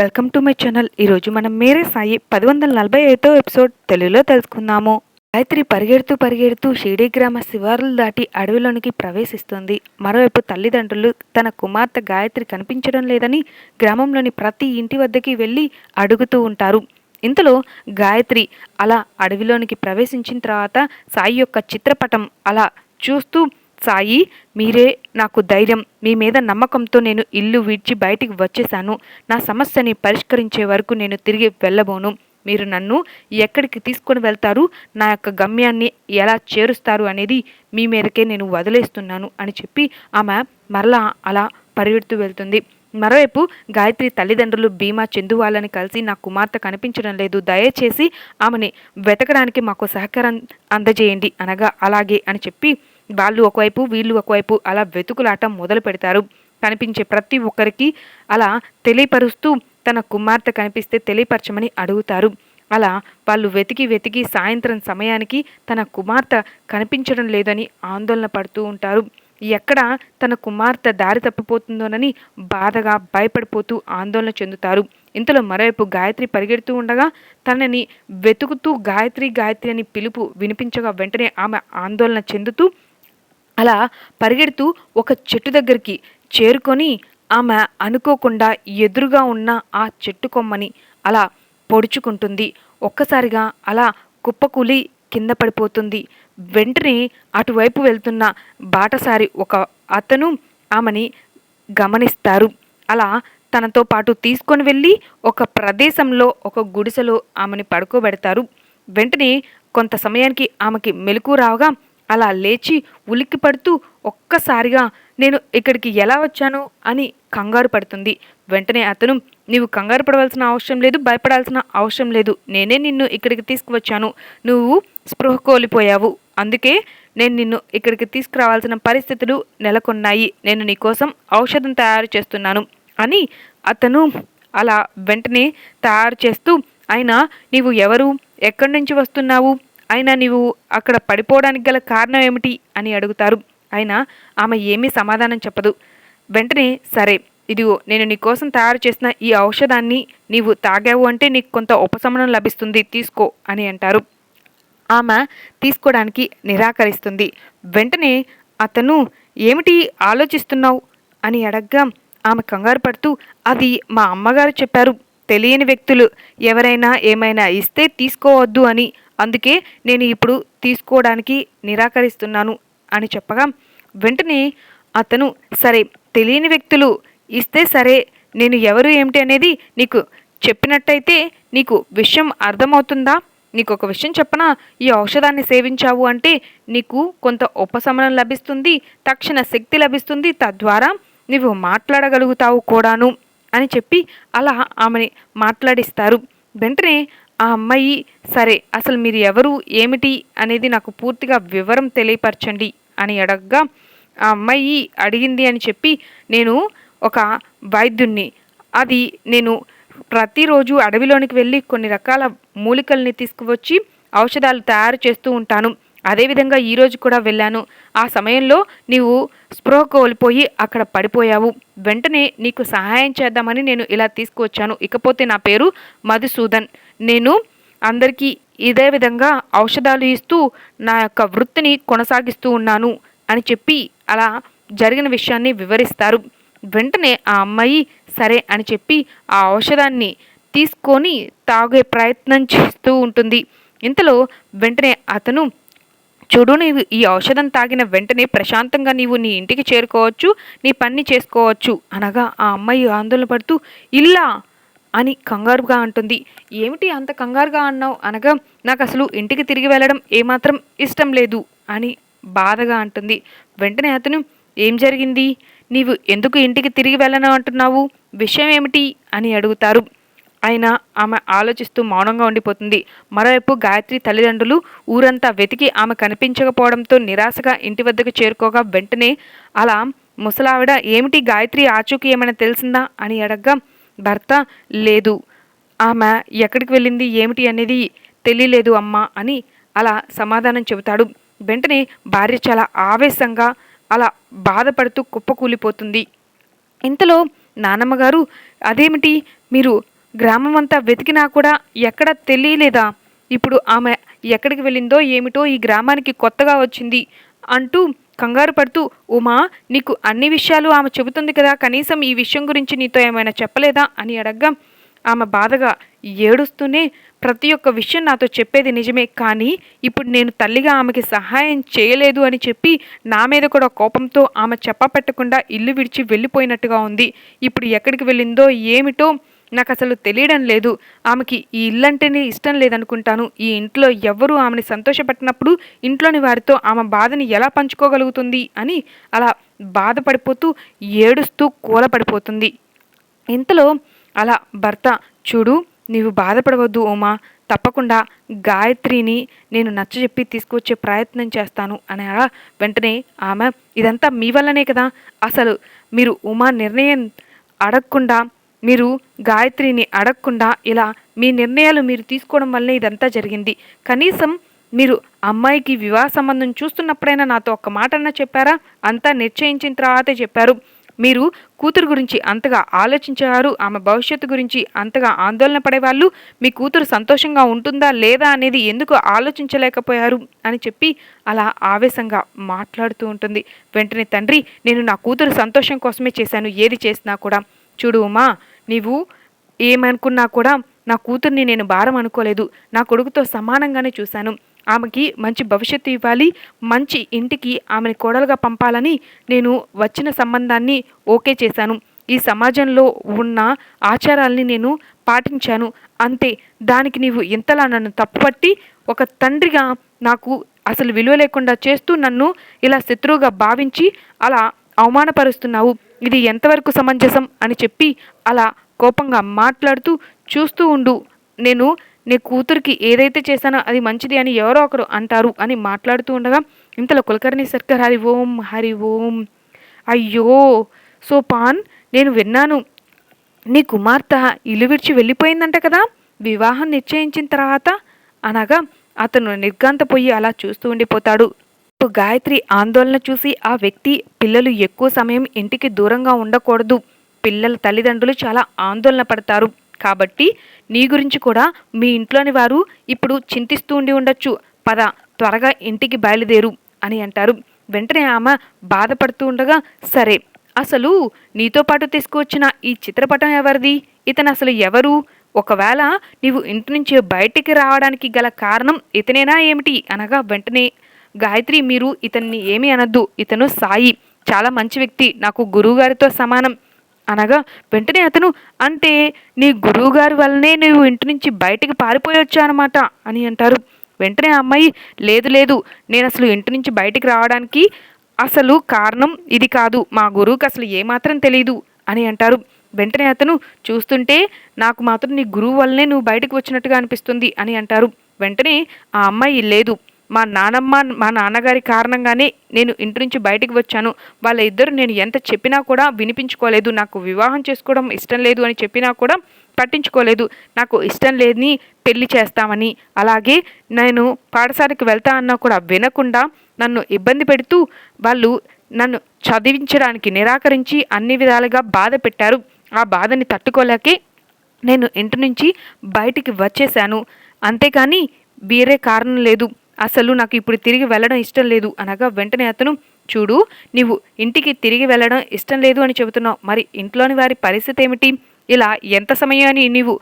Welcome to my channel ఈరోజు మనం మేరే సాయి పది వందల నలభై ఐదో ఎపిసోడ్ తెలుగులో తెలుసుకుందాము. గాయత్రి పరిగెడుతూ పరిగెడుతూ షిరిడి గ్రామ శివారులు దాటి అడవిలోనికి ప్రవేశిస్తుంది. మరోవైపు తల్లిదండ్రులు తన కుమార్తె గాయత్రి కనిపించడం లేదని గ్రామంలోని ప్రతి ఇంటి వద్దకి వెళ్ళి అడుగుతూ ఉంటారు. ఇంతలో గాయత్రి అలా అడవిలోనికి ప్రవేశించిన తర్వాత సాయి యొక్క చిత్రపటం అలా చూస్తూ సాయి మీరే నాకు ధైర్యం. మీ మీద నమ్మకంతో నేను ఇల్లు విడిచి బయటికి వచ్చేశాను. నా సమస్యని పరిష్కరించే వరకు నేను తిరిగి వెళ్ళబోను. మీరు నన్ను ఎక్కడికి తీసుకొని వెళ్తారు? నా యొక్క గమ్యాన్ని ఎలా చేరుస్తారు అనేది మీ మేరకే నేను వదిలేస్తున్నాను అని చెప్పి ఆమె మరలా అలా పరిగెడుతూ వెళ్తుంది. మరోవైపు గాయత్రి తల్లిదండ్రులు భీమా చందు వాళ్ళని కలిసి నా కుమార్తె కనిపించడం లేదు. దయచేసి ఆమెని వెతకడానికి మాకు సహకారం అందజేయండి అనగా అలాగే అని చెప్పి వాళ్ళు ఒకవైపు వీళ్ళు ఒకవైపు అలా వెతుకులాట మొదలు పెడతారు. కనిపించే ప్రతి ఒక్కరికి అలా తెలియపరుస్తూ తన కుమార్తె కనిపిస్తే తెలియపరచమని అడుగుతారు. అలా వాళ్ళు వెతికి వెతికి సాయంత్రం సమయానికి తన కుమార్తె కనిపించడం లేదని ఆందోళన పడుతూ ఉంటారు. ఎక్కడ తన కుమార్తె దారి తప్పిపోతుందోనని బాధగా భయపడిపోతూ ఆందోళన చెందుతారు. ఇంతలో మరోవైపు గాయత్రి పరిగెడుతూ ఉండగా తనని వెతుకుతూ గాయత్రి గాయత్రి అని పిలుపు వినిపించగా వెంటనే ఆమె ఆందోళన చెందుతూ అలా పరిగెడుతూ ఒక చెట్టు దగ్గరికి చేరుకొని ఆమె అనుకోకుండా ఎదురుగా ఉన్న ఆ చెట్టు కొమ్మని అలా పొడుచుకుంటుంది. ఒక్కసారిగా అలా కుప్పకూలి కింద పడిపోతుంది. వెంటనే అటువైపు వెళ్తున్న బాటసారి ఒక అతను ఆమెని గమనిస్తారు. అలా తనతో పాటు తీసుకొని వెళ్ళి ఒక ప్రదేశంలో ఒక గుడిసెలో ఆమెని పడుకోబెడతారు. వెంటనే కొంత సమయానికి ఆమెకి మెలకు రావగా అలా లేచి ఉలిక్కి పడుతూ ఒక్కసారిగా నేను ఇక్కడికి ఎలా వచ్చాను అని కంగారు పడుతుంది. వెంటనే అతను నీవు కంగారు పడవలసిన అవసరం లేదు భయపడాల్సిన అవసరం లేదు. నేనే నిన్ను ఇక్కడికి తీసుకువచ్చాను. నువ్వు స్పృహ కోల్పోయావు. అందుకే నేను నిన్ను ఇక్కడికి తీసుకురావాల్సిన పరిస్థితులు నెలకొన్నాయి. నేను నీకోసం ఔషధం తయారు చేస్తున్నాను అని అతను అలా వెంటనే తయారు చేస్తూ అయినా నీవు ఎవరు? ఎక్కడి నుంచి వస్తున్నావు? అయినా నీవు అక్కడ పడిపోవడానికి గల కారణం ఏమిటి అని అడుగుతారు. అయినా ఆమె ఏమీ సమాధానం చెప్పదు. వెంటనే సరే ఇదిగో నేను నీకోసం తయారు చేసిన ఈ ఔషధాన్ని నీవు తాగావు అంటే నీకు కొంత ఉపశమనం లభిస్తుంది తీసుకో అని అంటారు. ఆమె తీసుకోవడానికి నిరాకరిస్తుంది. వెంటనే అతను ఏమిటి ఆలోచిస్తున్నావు? అని అడగ్గా ఆమె కంగారు పడుతూ అది మా అమ్మగారు చెప్పారు. తెలియని వ్యక్తులు ఎవరైనా ఏమైనా ఇస్తే తీసుకోవద్దు అని అందుకే నేను ఇప్పుడు తీసుకోవడానికి నిరాకరిస్తున్నాను అని చెప్పగా వెంటనే అతను సరే తెలియని వ్యక్తులు ఇస్తే సరే నేను ఎవరు ఏమిటి అనేది నీకు చెప్పినట్టయితే నీకు విషయం అర్థమవుతుందా? నీకు ఒక విషయం చెప్పనా? ఈ ఔషధాన్ని సేవించావు అంటే నీకు కొంత ఉపశమనం లభిస్తుంది తక్షణ శక్తి లభిస్తుంది తద్వారా నువ్వు మాట్లాడగలుగుతావు కూడాను అని చెప్పి అలా ఆమెని మాట్లాడిస్తారు. వెంటనే ఆ అమ్మాయి సరే అసలు మీరు ఎవరు ఏమిటి అనేది నాకు పూర్తిగా వివరం తెలియపరచండి అని అడగగా ఆ అమ్మాయి అడిగింది అని చెప్పి నేను ఒక వైద్యుణ్ణి. అది నేను ప్రతిరోజు అడవిలోనికి వెళ్ళి కొన్ని రకాల మూలికల్ని తీసుకువచ్చి ఔషధాలు తయారు చేస్తూ ఉంటాను. అదేవిధంగా ఈరోజు కూడా వెళ్ళాను. ఆ సమయంలో నీవు స్పృహ కోల్పోయి అక్కడ పడిపోయావు. వెంటనే నీకు సహాయం చేద్దామని నేను ఇలా తీసుకువచ్చాను. ఇకపోతే నా పేరు మధుసూదన్. నేను అందరికీ ఇదే విధంగా ఔషధాలు ఇస్తూ నా యొక్క వృత్తిని కొనసాగిస్తూ ఉన్నాను అని చెప్పి అలా జరిగిన విషయాన్ని వివరిస్తారు. వెంటనే ఆ అమ్మాయి సరే అని చెప్పి ఆ ఔషధాన్ని తీసుకొని తాగే ప్రయత్నం చేస్తూ ఉంటుంది. ఇంతలో వెంటనే అతను చూడు నీవు ఈ ఔషధం తాగిన వెంటనే ప్రశాంతంగా నీవు నీ ఇంటికి చేరుకోవచ్చు నీ పని చేసుకోవచ్చు అనగా ఆ అమ్మాయి ఆందోళన పడుతూ ఇల్లా అని కంగారుగా అంటుంది. ఏమిటి అంత కంగారుగా అన్నావు? అనగా నాకు అసలు ఇంటికి తిరిగి వెళ్ళడం ఏమాత్రం ఇష్టం లేదు అని బాధగా అంటుంది. వెంటనే అతను ఏం జరిగింది? నీవు ఎందుకు ఇంటికి తిరిగి వెళ్ళను అంటున్నావు? విషయం ఏమిటి అని అడుగుతారు. అయినా ఆమె ఆలోచిస్తూ మౌనంగా ఉండిపోతుంది. మరోవైపు గాయత్రి తల్లిదండ్రులు ఊరంతా వెతికి ఆమె కనిపించకపోవడంతో నిరాశగా ఇంటి వద్దకు చేరుకోగా వెంటనే అలా ముసలావిడ ఏమిటి గాయత్రి ఆచూకీ ఏమైనా తెలిసిందా? అని అడగ్గా భర్త లేదు. ఆమె ఎక్కడికి వెళ్ళింది ఏమిటి అనేది తెలియలేదు అమ్మా అని అలా సమాధానం చెబుతాడు. వెంటనే భార్య చాలా ఆవేశంగా అలా బాధపడుతూ కుప్పకూలిపోతుంది. ఇంతలో నానమ్మగారు అదేమిటి? మీరు గ్రామం అంతా వెతికినా కూడా ఎక్కడ తెలియలేదా? ఇప్పుడు ఆమె ఎక్కడికి వెళ్ళిందో ఏమిటో ఈ గ్రామానికి కొత్తగా వచ్చింది అంటూ కంగారు పడుతూ ఉమా నీకు అన్ని విషయాలు ఆమె చెబుతుంది కదా కనీసం ఈ విషయం గురించి నీతో ఏమైనా చెప్పలేదా? అని అడగ్గా. ఆమె బాధగా ఏడుస్తూనే ప్రతి ఒక్క విషయం నాతో చెప్పేది నిజమే కానీ ఇప్పుడు నేను తల్లిగా ఆమెకి సహాయం చేయలేదు అని చెప్పి నా మీద కూడా కోపంతో ఆమె చెప్పపెట్టకుండా ఇల్లు విడిచి వెళ్ళిపోయినట్టుగా ఉంది. ఇప్పుడు ఎక్కడికి వెళ్ళిందో ఏమిటో నాకు అసలు తెలియడం లేదు. ఆమెకి ఈ ఇల్లు అంటేనే ఇష్టం లేదనుకుంటాను. ఈ ఇంట్లో ఎవ్వరూ ఆమెని సంతోషపెట్టినప్పుడు ఇంట్లోని వారితో ఆమె బాధని ఎలా పంచుకోగలుగుతుంది అని అలా బాధపడిపోతూ ఏడుస్తూ కూలపడిపోతుంది. ఇంతలో అలా భర్త చూడు నీవు బాధపడవద్దు ఉమా. తప్పకుండా గాయత్రిని నేను నచ్చజెప్పి తీసుకొచ్చే ప్రయత్నం చేస్తాను. అనగా వెంటనే ఆమె ఇదంతా మీ వల్లనే కదా. అసలు మీరు ఉమా నిర్ణయం అడగకుండా మీరు గాయత్రిని అడగకుండా ఇలా మీ నిర్ణయాలు మీరు తీసుకోవడం వల్లనే ఇదంతా జరిగింది. కనీసం మీరు అమ్మాయికి వివాహ సంబంధం చూస్తున్నప్పుడైనా నాతో ఒక్క మాటన్నా చెప్పారా? అంతా నిశ్చయించిన తర్వాతే చెప్పారు. మీరు కూతురు గురించి అంతగా ఆలోచించేవారు ఆమె భవిష్యత్తు గురించి అంతగా ఆందోళన పడేవాళ్ళు మీ కూతురు సంతోషంగా ఉంటుందా లేదా అనేది ఎందుకు ఆలోచించలేకపోయారు? అని చెప్పి అలా ఆవేశంగా మాట్లాడుతూ ఉంటుంది. వెంటనే తండ్రి నేను నా కూతురు సంతోషం కోసమే చేశాను ఏది చేసినా కూడా. చూడు ఉమా నీవు ఏమనుకున్నా కూడా నా కూతుర్ని నేను భారం అనుకోలేదు. నా కొడుకుతో సమానంగానే చూశాను. ఆమెకి మంచి భవిష్యత్తు ఇవ్వాలి. మంచి ఇంటికి ఆమెను కోడలుగా పంపాలని నేను వచ్చిన సంబంధాన్ని ఓకే చేశాను. ఈ సమాజంలో ఉన్న ఆచారాల్ని నేను పాటించాను. అంతే దానికి నీవు ఇంతలా నన్ను తప్పుపట్టి ఒక తండ్రిగా నాకు అసలు విలువ లేకుండా చేస్తూ నన్ను ఇలా శత్రువుగా భావించి అలా అవమానపరుస్తున్నావు. ఇది ఎంతవరకు సమంజసం అని చెప్పి అలా కోపంగా మాట్లాడుతూ చూస్తూ ఉండు. నేను నీ కూతురికి ఏదైతే చేశానో అది మంచిది అని ఎవరో ఒకరు అంటారు అని మాట్లాడుతూ ఉండగా ఇంతలో కులకర్ణి సర్కార్ హరి ఓం హరి ఓం. అయ్యో సో పాన్ నేను విన్నాను. నీ కుమార్తె ఇల్లు విడిచి వెళ్ళిపోయిందంట కదా. వివాహం నిశ్చయించిన తర్వాత అనగా అతను నిర్గాంతపోయి అలా చూస్తూ ఉండిపోతాడు. గాయత్రి ఆందోళన చూసి ఆ వ్యక్తి పిల్లలు ఎక్కువ సమయం ఇంటికి దూరంగా ఉండకూడదు. పిల్లల తల్లిదండ్రులు చాలా ఆందోళన పడతారు. కాబట్టి నీ గురించి కూడా మీ ఇంట్లోని వారు ఇప్పుడు చింతిస్తూ ఉండి ఉండొచ్చు. పద త్వరగా ఇంటికి బయలుదేరు అని అంటారు. వెంటనే ఆమె బాధపడుతూ ఉండగా సరే అసలు నీతో పాటు తీసుకువచ్చిన ఈ చిత్రపటం ఎవరిది? ఇతను అసలు ఎవరు? ఒకవేళ నీవు ఇంటి నుంచి బయటికి రావడానికి గల కారణం ఇతనేనా ఏమిటి? అనగా వెంటనే గాయత్రి మీరు ఇతన్ని ఏమీ అనద్దు. ఇతను సాయి. చాలా మంచి వ్యక్తి. నాకు గురువుగారితో సమానం. అనగా వెంటనే అతను అంటే నీ గురువుగారి వల్లనే నువ్వు ఇంటి నుంచి బయటికి పారిపోయొచ్చా అనమాట అని అంటారు. వెంటనే ఆ అమ్మాయి లేదు లేదు. నేను అసలు ఇంటి నుంచి బయటికి రావడానికి అసలు కారణం ఇది కాదు. మా గురువుకి అసలు ఏమాత్రం తెలియదు అని అంటారు. వెంటనే అతను చూస్తుంటే నాకు మాత్రం నీ గురువు వల్లనే నువ్వు బయటకు వచ్చినట్టుగా అనిపిస్తుంది అని అంటారు. వెంటనే ఆ అమ్మాయి లేదు. మా నానమ్మ మా నాన్నగారి కారణంగానే నేను ఇంటి నుంచి బయటికి వచ్చాను. వాళ్ళ ఇద్దరు నేను ఎంత చెప్పినా కూడా వినిపించుకోలేదు. నాకు వివాహం చేసుకోవడం ఇష్టం లేదు అని చెప్పినా కూడా పట్టించుకోలేదు. నాకు ఇష్టం లేని పెళ్ళి చేస్తామని. అలాగే నేను పాఠశాలకు వెళ్తా అన్నా కూడా వినకుండా నన్ను ఇబ్బంది పెడుతూ వాళ్ళు నన్ను చదివించడానికి నిరాకరించి అన్ని విధాలుగా బాధ పెట్టారు. ఆ బాధని తట్టుకోలేకే నేను ఇంటి నుంచి బయటికి వచ్చేసాను అంతేకాని వేరే కారణం లేదు. అసలు నాకు ఇప్పుడు తిరిగి వెళ్ళడం ఇష్టం లేదు. అనగా వెంటనే అతను చూడు నీవు ఇంటికి తిరిగి వెళ్ళడం ఇష్టం లేదు అని చెబుతున్నావు. మరి ఇంట్లోని వారి పరిస్థితి ఏమిటి? ఇలా ఎంత సమయాన్ని నీవు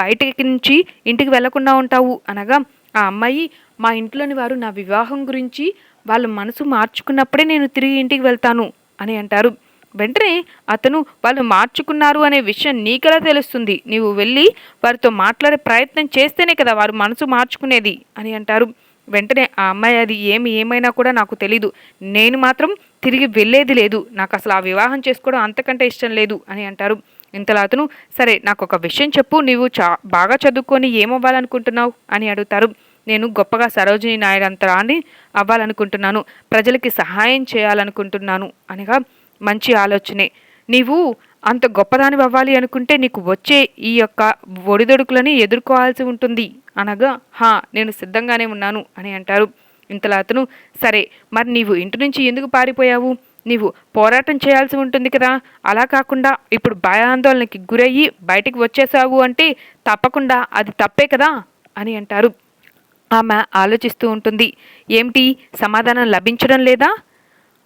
బయటకి నుంచి ఇంటికి వెళ్ళకుండా ఉంటావు? అనగా ఆ అమ్మాయి మా ఇంట్లోని వారు నా వివాహం గురించి వాళ్ళ మనసు మార్చుకున్నప్పుడే నేను తిరిగి ఇంటికి వెళ్తాను అని అంటారు. వెంటనే అతను వాళ్ళు మార్చుకున్నారు అనే విషయం నీకెలా తెలుస్తుంది? నీవు వెళ్ళి వారితో మాట్లాడే ప్రయత్నం చేస్తేనే కదా వారు మనసు మార్చుకునేది అని అంటారు. వెంటనే ఆ అమ్మాయి అది ఏమి ఏమైనా కూడా నాకు తెలీదు. నేను మాత్రం తిరిగి వెళ్ళేది లేదు. నాకు అసలు ఆ వివాహం చేసుకోవడం అంతకంటే ఇష్టం లేదు అని అంటారు. ఇంతలో అతను సరే నాకు ఒక విషయం చెప్పు. నీవు చా బాగా చదువుకొని ఏమవ్వాలనుకుంటున్నావు? అని అడుగుతారు. నేను గొప్పగా సరోజిని నాయుడంతరాన్ని అవ్వాలనుకుంటున్నాను. ప్రజలకి సహాయం చేయాలనుకుంటున్నాను. అనగా మంచి ఆలోచనే. నీవు అంత గొప్పదాని అవ్వాలి అనుకుంటే నీకు వచ్చే ఈ యొక్క ఒడిదొడుకులని ఎదుర్కోవాల్సి ఉంటుంది. అనగా హా నేను సిద్ధంగానే ఉన్నాను అని అంటారు. ఇంతలో అతను సరే మరి నీవు ఇంటి నుంచి ఎందుకు పారిపోయావు? నీవు పోరాటం చేయాల్సి ఉంటుంది కదా. అలా కాకుండా ఇప్పుడు భయాందోళనకి గురయ్యి బయటికి వచ్చేసావు అంటే తప్పకుండా అది తప్పే కదా అని అంటారు. ఆమె ఆలోచిస్తూ ఉంటుంది. ఏమిటి? సమాధానం లభించడం లేదా?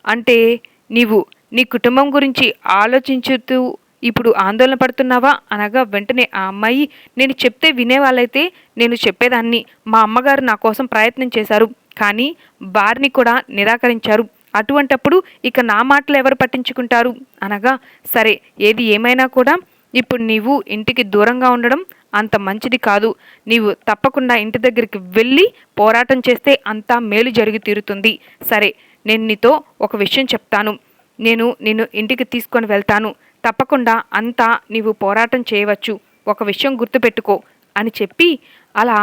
అంటే నీవు నీ కుటుంబం గురించి ఆలోచించుతూ ఇప్పుడు ఆందోళన పడుతున్నావా? అనగా వెంటనే ఆ అమ్మాయి నేను చెప్తే వినేవాళ్ళైతే నేను చెప్పేదాన్ని. మా అమ్మగారు నా కోసం ప్రయత్నం చేశారు కానీ వారిని కూడా నిరాకరించారు. అటువంటప్పుడు ఇక నా మాటలు ఎవరు పట్టించుకుంటారు? అనగా సరే ఏది ఏమైనా కూడా ఇప్పుడు నీవు ఇంటికి దూరంగా ఉండడం అంత మంచిది కాదు. నీవు తప్పకుండా ఇంటి దగ్గరికి వెళ్ళి పోరాటం చేస్తే అంతా మేలు జరిగి తీరుతుంది సరే నేను నీతో ఒక విషయం చెప్తాను. నేను నిన్ను ఇంటికి తీసుకొని వెళ్తాను. తప్పకుండా అంతా నీవు పోరాటం చేయవచ్చు. ఒక విషయం గుర్తుపెట్టుకో అని చెప్పి అలా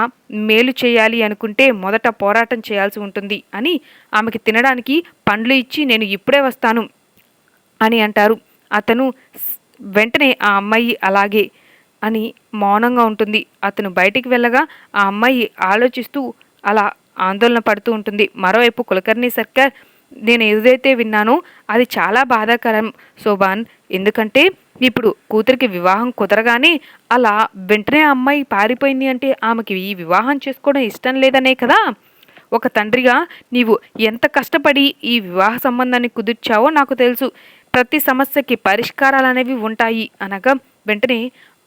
మేలు చేయాలి అనుకుంటే మొదట పోరాటం చేయాల్సి ఉంటుంది అని ఆమెకి తినడానికి పండ్లు ఇచ్చి నేను ఇప్పుడే వస్తాను అని అంటారు. అతను వెంటనే ఆ అమ్మాయి అలాగే అని మౌనంగా ఉంటుంది. అతను బయటికి వెళ్ళగా ఆ అమ్మాయి ఆలోచిస్తూ అలా ఆందోళన పడుతూ ఉంటుంది. మరోవైపు కులకర్ణి సర్కార్ నేను ఏదైతే విన్నానో అది చాలా బాధాకరం శోభాన్. ఎందుకంటే ఇప్పుడు కూతురికి వివాహం కుదరగానే అలా వెంటనే ఆ అమ్మాయి పారిపోయింది అంటే ఆమెకి ఈ వివాహం చేసుకోవడం ఇష్టం లేదనే కదా? ఒక తండ్రిగా నీవు ఎంత కష్టపడి ఈ వివాహ సంబంధాన్ని కుదిర్చావో నాకు తెలుసు. ప్రతి సమస్యకి పరిష్కారాలు అనేవి ఉంటాయి అనగా వెంటనే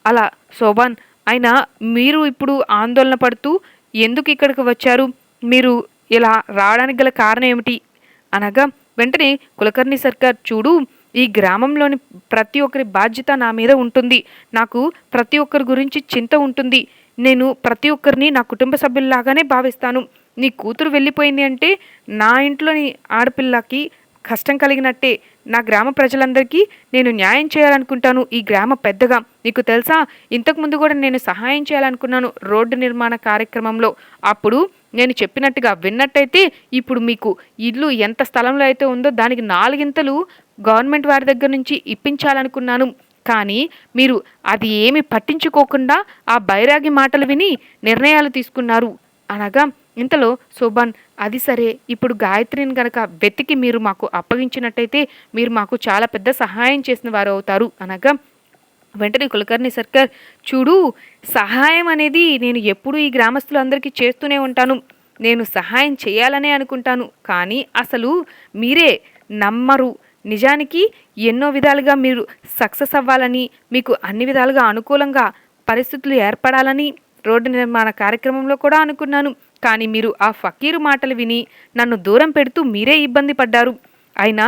అలా శోభాన్ అయినా మీరు ఇప్పుడు ఆందోళన పడుతూ ఎందుకు ఇక్కడికి వచ్చారు? మీరు ఇలా రావడానికి గల కారణం ఏమిటి? అనగా వెంటనే కులకర్ణి సర్కార్ చూడు ఈ గ్రామంలోని ప్రతి ఒక్కరి బాధ్యత నా మీద ఉంటుంది. నాకు ప్రతి ఒక్కరి గురించి చింత ఉంటుంది. నేను ప్రతి ఒక్కరిని నా కుటుంబ సభ్యుల్లాగానే భావిస్తాను. నీ కూతురు వెళ్ళిపోయింది అంటే నా ఇంట్లోని ఆడపిల్లకి కష్టం కలిగినట్టే నా గ్రామ ప్రజలందరికీ నేను న్యాయం చేయాలనుకుంటాను. ఈ గ్రామ పెద్దగా. నీకు తెలుసా? ఇంతకుముందు కూడా నేను సహాయం చేయాలనుకున్నాను రోడ్డు నిర్మాణ కార్యక్రమంలో. అప్పుడు నేను చెప్పినట్టుగా విన్నట్టయితే ఇప్పుడు మీకు ఇల్లు ఎంత స్థలంలో అయితే ఉందో దానికి నాలుగింతలు గవర్నమెంట్ వారి దగ్గర నుంచి ఇప్పించాలనుకున్నాను. కానీ మీరు అది ఏమి పట్టించుకోకుండా ఆ బైరాగి మాటలు విని నిర్ణయాలు తీసుకున్నారు. అనగా ఇంతలో శోభన్ అది సరే ఇప్పుడు గాయత్రిని గనక వెతికి మీరు మాకు అప్పగించినట్టయితే మీరు మాకు చాలా పెద్ద సహాయం చేసిన వారు అవుతారు అనగా వెంటనే కులకర్ణి సర్కార్ చూడు సహాయం అనేది నేను ఎప్పుడూ ఈ గ్రామస్తులందరికీ చేస్తూనే ఉంటాను. నేను సహాయం చేయాలనే అనుకుంటాను. కానీ అసలు మీరే నమ్మరు. నిజానికి ఎన్నో విధాలుగా మీరు సక్సెస్ అవ్వాలని మీకు అన్ని విధాలుగా అనుకూలంగా పరిస్థితులు ఏర్పడాలని రోడ్డు నిర్మాణ కార్యక్రమంలో కూడా అనుకున్నాను. కానీ మీరు ఆ ఫకీరు మాటలు విని నన్ను దూరం పెడుతూ మీరే ఇబ్బంది పడ్డారు. అయినా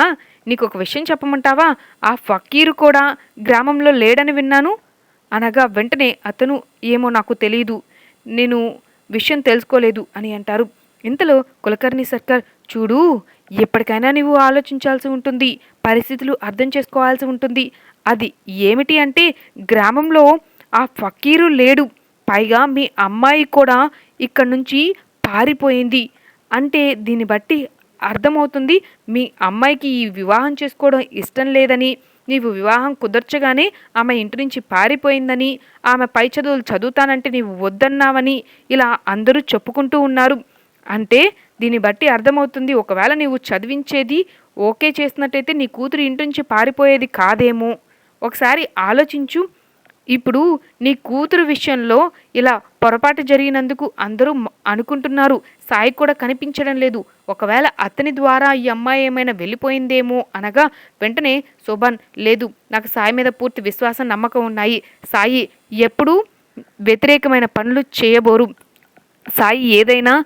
నీకు ఒక విషయం చెప్పమంటావా? ఆ ఫకీరు కూడా గ్రామంలో లేడని విన్నాను. అనగా వెంటనే అతను ఏమో నాకు తెలియదు నేను విషయం తెలుసుకోలేదు అని అంటారు. ఇంతలో కులకర్ణి సర్కార్ చూడు ఎప్పటికైనా నువ్వు ఆలోచించాల్సి ఉంటుంది. పరిస్థితులు అర్థం చేసుకోవాల్సి ఉంటుంది. అది ఏమిటి అంటే గ్రామంలో ఆ ఫకీరు లేడు. పైగా మీ అమ్మాయి కూడా ఇక్కడ నుంచి పారిపోయింది. అంటే దీన్ని బట్టి అర్థమవుతుంది మీ అమ్మాయికి ఈ వివాహం చేసుకోవడం ఇష్టం లేదని నీవు వివాహం కుదర్చగానే ఆమె ఇంటి నుంచి పారిపోయిందని ఆమె పై చదువులు చదువుతానంటే నీవు వద్దన్నావని ఇలా అందరూ చెప్పుకుంటూ ఉన్నారు. అంటే దీన్ని బట్టి అర్థమవుతుంది ఒకవేళ నీవు చదివించేది ఓకే చేసినట్టయితే నీ కూతురు ఇంటి నుంచి పారిపోయేది కాదేమో. ఒకసారి ఆలోచించు ఇప్పుడు నీ కూతురు విషయంలో ఇలా పొరపాటు జరిగినందుకు అందరూ అనుకుంటున్నారు. సాయి కూడా కనిపించడం లేదు. ఒకవేళ అతని ద్వారా ఈ అమ్మాయి ఏమైనా వెళ్ళిపోయిందేమో అనగా వెంటనే శోభన్ లేదు. నాకు సాయి మీద పూర్తి విశ్వాసం నమ్మకం ఉన్నాయి. సాయి ఎప్పుడూ వ్యతిరేకమైన పనులు చేయబోరు. సాయి ఏదైనా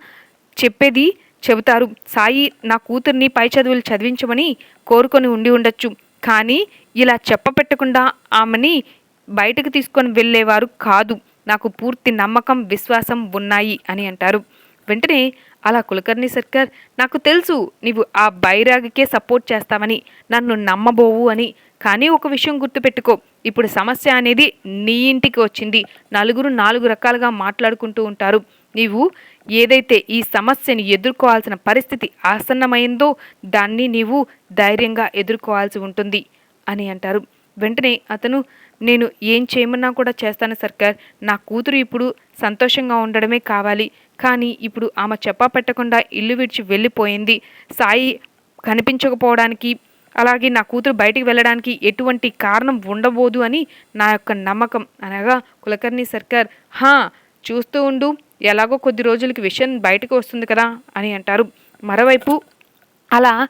చెప్పేది చెబుతారు. సాయి నా కూతుర్ని పై చదువులు చదివించమని కోరుకొని ఉండి ఉండొచ్చు. కానీ ఇలా చెప్పపెట్టకుండా ఆమెని బయటకు తీసుకొని వెళ్ళేవారు కాదు. నాకు పూర్తి నమ్మకం విశ్వాసం ఉన్నాయి అని అంటారు. వెంటనే అలా కులకర్ణి సర్కార్ నాకు తెలుసు నీవు ఆ బైరాగికే సపోర్ట్ చేస్తావని నన్ను నమ్మబోవు అని. కానీ ఒక విషయం గుర్తుపెట్టుకో. ఇప్పుడు సమస్య అనేది నీ ఇంటికి వచ్చింది. నలుగురు నాలుగు రకాలుగా మాట్లాడుకుంటూ ఉంటారు. నీవు ఏదైతే ఈ సమస్యని ఎదుర్కోవాల్సిన పరిస్థితి ఆసన్నమైందో దాన్ని నీవు ధైర్యంగా ఎదుర్కోవాల్సి ఉంటుంది అని అంటారు. వెంటనే అతను నేను ఏం చేయమన్నా కూడా చేస్తాను సర్కార్. నా కూతురు ఇప్పుడు సంతోషంగా ఉండడమే కావాలి. కానీ ఇప్పుడు ఆమె చెప్పా పెట్టకుండా ఇల్లు విడిచి వెళ్ళిపోయింది. సాయి కనిపించకపోవడానికి అలాగే నా కూతురు బయటికి వెళ్ళడానికి ఎటువంటి కారణం ఉండబోదు అని నా యొక్క నమ్మకం. అనగా కులకర్ణి సర్కార్ హా చూస్తూ ఉండు. ఎలాగో కొద్ది రోజులకి విషయం బయటకు వస్తుంది కదా అని అంటారు. మరోవైపు అలా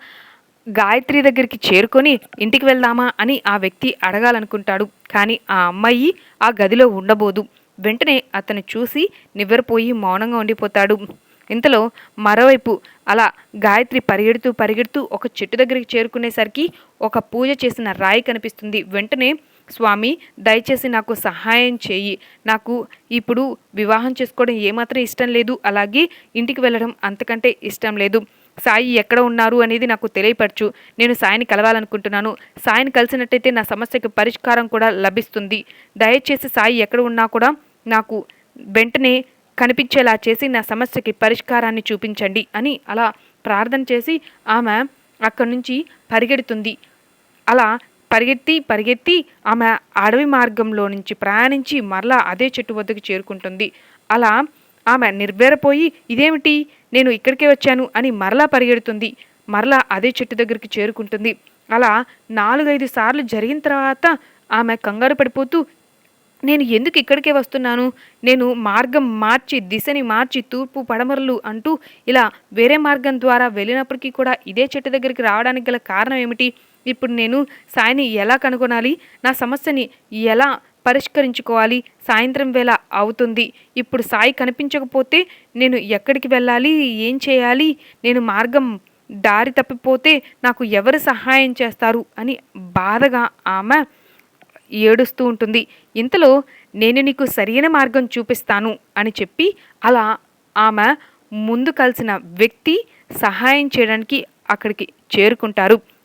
గాయత్రి దగ్గరికి చేరుకొని ఇంటికి వెళ్దామా అని ఆ వ్యక్తి అడగాలనుకుంటాడు. కానీ ఆ అమ్మాయి ఆ గదిలో ఉండబోదు. వెంటనే అతను చూసి నివ్వెరపోయి మౌనంగా ఉండిపోతాడు. ఇంతలో మరోవైపు అలా గాయత్రి పరిగెడుతూ పరిగెడుతూ ఒక చెట్టు దగ్గరికి చేరుకునేసరికి ఒక పూజ చేసిన రాయి కనిపిస్తుంది. వెంటనే స్వామి దయచేసి నాకు సహాయం చేయి. నాకు ఇప్పుడు వివాహం చేసుకోవడం ఏమాత్రం ఇష్టం లేదు. అలాగే ఇంటికి వెళ్ళడం అంతకంటే ఇష్టం లేదు. సాయి ఎక్కడ ఉన్నారు అనేది నాకు తెలియపరచు. నేను సాయిని కలవాలనుకుంటున్నాను. సాయిని కలిసినట్టయితే నా సమస్యకి పరిష్కారం కూడా లభిస్తుంది. దయచేసి సాయి ఎక్కడ ఉన్నా కూడా నాకు వెంటనే కనిపించేలా చేసి నా సమస్యకి పరిష్కారాన్ని చూపించండి అని అలా ప్రార్థన చేసి ఆమె అక్కడి నుంచి పరిగెడుతుంది. అలా పరిగెత్తి పరిగెత్తి ఆమె అడవి మార్గంలో నుంచి ప్రయాణించి మరలా అదే చెట్టు వద్దకు చేరుకుంటుంది. అలా ఆమె నిర్వేరపోయి ఇదేమిటి? నేను ఇక్కడికే వచ్చాను అని మరలా పరిగెడుతుంది. మరలా అదే చెట్టు దగ్గరికి చేరుకుంటుంది. అలా నాలుగైదు సార్లు జరిగిన తర్వాత ఆమె కంగారు పడిపోతూ నేను ఎందుకు ఇక్కడికే వస్తున్నాను? నేను మార్గం మార్చి దిశని మార్చి తూర్పు పడమరలు అంటూ ఇలా వేరే మార్గం ద్వారా వెళ్ళినప్పటికీ కూడా ఇదే చెట్టు దగ్గరికి రావడానికి గల కారణం ఏమిటి? ఇప్పుడు నేను సాయిని ఎలా కనుగొనాలి? నా సమస్యని ఎలా పరిష్కరించుకోవాలి. సాయంత్రం వేళ అవుతుంది. ఇప్పుడు సాయి కనిపించకపోతే నేను ఎక్కడికి వెళ్ళాలి? ఏం చేయాలి? నేను మార్గం దారి తప్పిపోతే నాకు ఎవరు సహాయం చేస్తారు? అని బాధగా ఆమె ఏడుస్తూ ఉంటుంది. ఇంతలో నేను నీకు సరైన మార్గం చూపిస్తాను అని చెప్పి అలా ఆమె ముందు కలిసిన వ్యక్తి సహాయం చేయడానికి అక్కడికి చేరుకుంటారు.